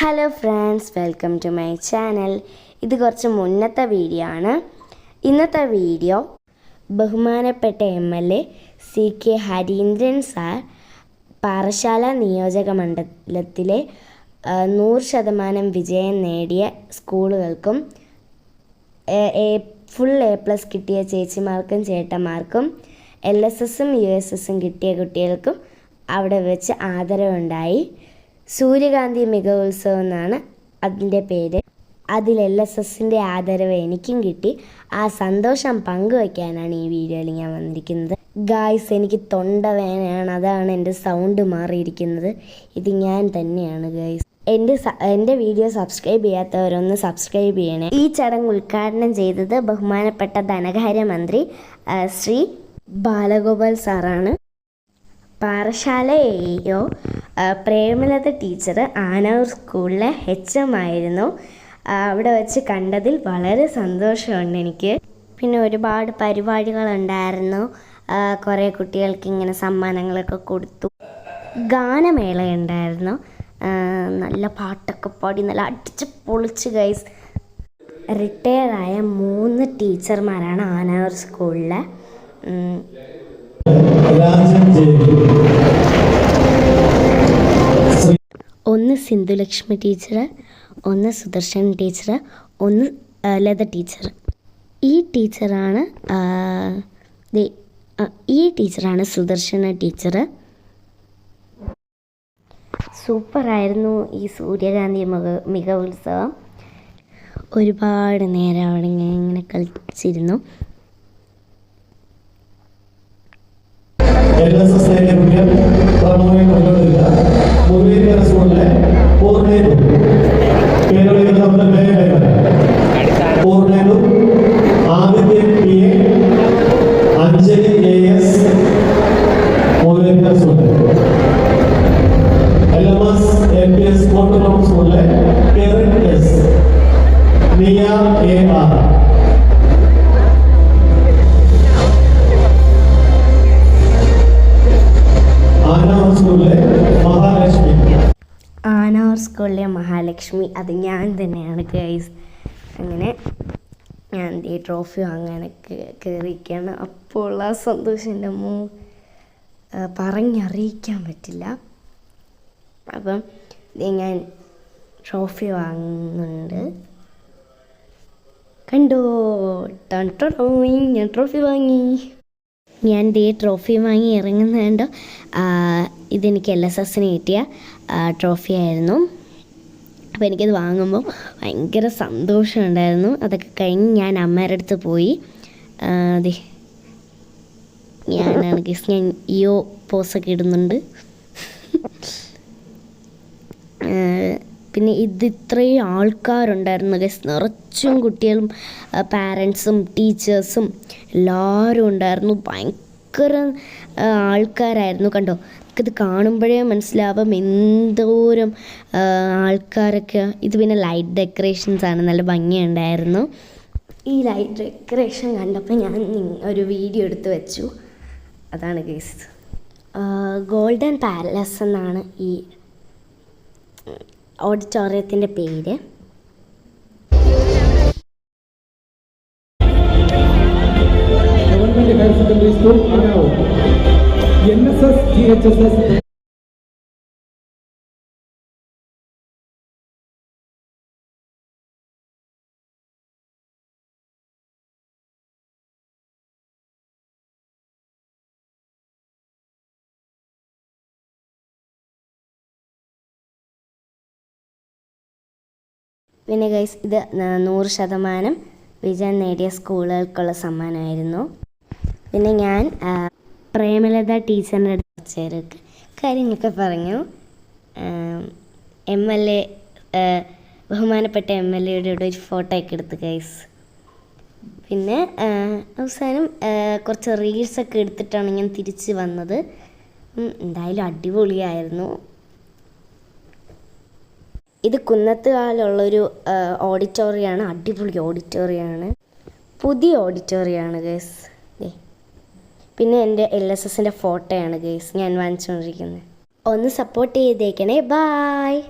Hello friends welcome to my channel ഇത് കുറച്ച് മുന്നത്തെ വീഡിയോ ആണ്. ഇന്നത്തെ വീഡിയോ ബഹുമാനപ്പെട്ട M L A C K Harindran sir Parassala നിയോജക മണ്ഡലത്തിലെ നൂറ് ശതമാനം വിജയം നേടിയ സ്കൂളുകൾക്കും എ ഫുൾ എ പ്ലസ് കിട്ടിയ ചേച്ചിമാർക്കും ചേട്ടന്മാർക്കും എൽ എസ് എസും യു എസ് എസും കിട്ടിയ കുട്ടികൾക്കും അവിടെ വെച്ച് ആദരവുണ്ടായി. സൂര്യകാന്തി മികവുത്സവം എന്നാണ് അതിന്റെ പേര്. അതിൽ എൽ എസ് എസിന്റെ ആദരവ് എനിക്കും കിട്ടി. ആ സന്തോഷം പങ്കുവയ്ക്കാനാണ് ഈ വീഡിയോയിൽ ഞാൻ വന്നിരിക്കുന്നത്. ഗായ്സ് എനിക്ക് തൊണ്ട വേനയാണ് അതാണ് എന്റെ സൗണ്ട് മാറിയിരിക്കുന്നത്. ഇത് ഞാൻ തന്നെയാണ് ഗായ്സ് എന്റെ എന്റെ വീഡിയോ സബ്സ്ക്രൈബ് ചെയ്യാത്തവരൊന്ന് സബ്സ്ക്രൈബ് ചെയ്യണേ. ഈ ചടങ്ങ് ഉദ്ഘാടനം ചെയ്തത് ബഹുമാനപ്പെട്ട ധനകാര്യമന്ത്രി ശ്രീ ബാലഗോപാൽ സാറാണ്. പാറശാല പ്രേമലത ടീച്ചർ ആനൂർ സ്കൂളിലെ എച്ച് എം ആയിരുന്നു. അവിടെ വെച്ച് കണ്ടതിൽ വളരെ സന്തോഷമുണ്ട് എനിക്ക്. പിന്നെ ഒരുപാട് പരിപാടികളുണ്ടായിരുന്നു. കുറേ കുട്ടികൾക്ക് ഇങ്ങനെ സമ്മാനങ്ങളൊക്കെ കൊടുത്തു. ഗാനമേള ഉണ്ടായിരുന്നു നല്ല പാട്ടൊക്കെ പാടി നല്ല അടിച്ച് പൊളിച്ച് ഗൈസ് റിട്ടയറായ മൂന്ന് ടീച്ചർമാരാണ് ആനൂർ സ്കൂളിലെ. സിന്ധുലക്ഷ്മി ടീച്ചർ ഒന്ന് സുദർശൻ ടീച്ചർ ഒന്ന് ലത ടീച്ചർ ഈ ടീച്ചറാണ് ഈ ടീച്ചറാണ് സുദർശന ടീച്ചർ സൂപ്പറായിരുന്നു ഈ സൂര്യകാന്തി മിക മികവുത്സവം. ഒരുപാട് നേരം അവിടെ ഇങ്ങനെ കളിച്ചിരുന്നു. എസ് നമ്മുടെ പേര് പൂർണേരു Adithyan P A Anjali A S മുറിവേലിയ school L നിയ എ സ്കൂളിലെ മഹാലക്ഷ്മി. അത് ഞാൻ തന്നെയാണ് ഗൈസ് അങ്ങനെ ഞാൻ ഈ ട്രോഫി വാങ്ങാനൊക്കെ കയറിയിരിക്കുകയാണ് അപ്പോൾ ഉള്ള ആ സന്തോഷം എന്റെ മൂ ആ, പറഞ്ഞറിയിക്കാൻ പറ്റില്ല. അപ്പം ഞാൻ ട്രോഫി വാങ്ങുന്നുണ്ട്. കണ്ടോ? ടൺ ഞാൻ ട്രോഫി വാങ്ങി. ഞാൻ ദേ ട്രോഫി വാങ്ങി ആ, ഇതെനിക്ക് എൽ എസ് എസിന് കിട്ടിയ ട്രോഫി ആയിരുന്നു. അപ്പോൾ എനിക്കത് വാങ്ങുമ്പോൾ ഭയങ്കര സന്തോഷമുണ്ടായിരുന്നു. അതൊക്കെ കഴിഞ്ഞ് ഞാൻ അമ്മയുടെ അടുത്ത് പോയി. അതെ ഞാനാണ് ഗസ് ഞാൻ ഇയോ പോസൊക്കെ ഇടുന്നുണ്ട്. പിന്നെ ഇത് ഇത്രയും ആൾക്കാരുണ്ടായിരുന്നു ഗസ് നിറച്ചും കുട്ടികളും പാരൻസും ടീച്ചേഴ്സും എല്ലാവരും ഉണ്ടായിരുന്നു. ഭയങ്കര ആ, ആൾക്കാരായിരുന്നു. കണ്ടോ? ഇത് കാണുമ്പോഴേ മനസ്സിലാവും എന്തോരം ആൾക്കാരൊക്കെ. ഇത് പിന്നെ ലൈറ്റ് ഡെക്കറേഷൻസ് ആണ്. നല്ല ഭംഗിയുണ്ടായിരുന്നു. ഈ ലൈറ്റ് ഡെക്കറേഷൻ കണ്ടപ്പോൾ ഞാൻ ഒരു വീഡിയോ എടുത്ത് വെച്ചു. അതാണ് കേസ് ഗോൾഡൻ പാലസ് എന്നാണ് ഈ ഓഡിറ്റോറിയത്തിന്റെ പേര്. പിന്നെ ഗൈസ് ഇത് നൂറ് ശതമാനം വിജയം നേടിയ സ്കൂളുകൾക്കുള്ള സമ്മാനമായിരുന്നു. പിന്നെ ഞാൻ പ്രേമലത ടീച്ചറിന്റെ അടുത്ത് കുറച്ചേരൊക്കെ കാര്യങ്ങളൊക്കെ പറഞ്ഞു. എം എൽ എ ബഹുമാനപ്പെട്ട എം എൽ എയുടെ കൂടെ ഒരു ഫോട്ടോ ഒക്കെ എടുത്ത് ഗൈസ് പിന്നെ അവസാനം കുറച്ച് റീൽസൊക്കെ എടുത്തിട്ടാണ് ഞാൻ തിരിച്ച് വന്നത്. എന്തായാലും അടിപൊളിയായിരുന്നു. ഇത് കുന്നത്തുകാലുള്ളൊരു ഓഡിറ്റോറിയമാണ് അടിപൊളി ഓഡിറ്റോറിയമാണ് പുതിയ ഓഡിറ്റോറിയമാണ് ഗേസ് പിന്നെ എന്റെ എൽ എസ് എസിന്റെ ഫോട്ടോയാണ് ഗേസ് ഞാൻ വാങ്ങിച്ചുകൊണ്ടിരിക്കുന്നത് ഒന്ന് സപ്പോർട്ട് ചെയ്തേക്കണേ. ബായ്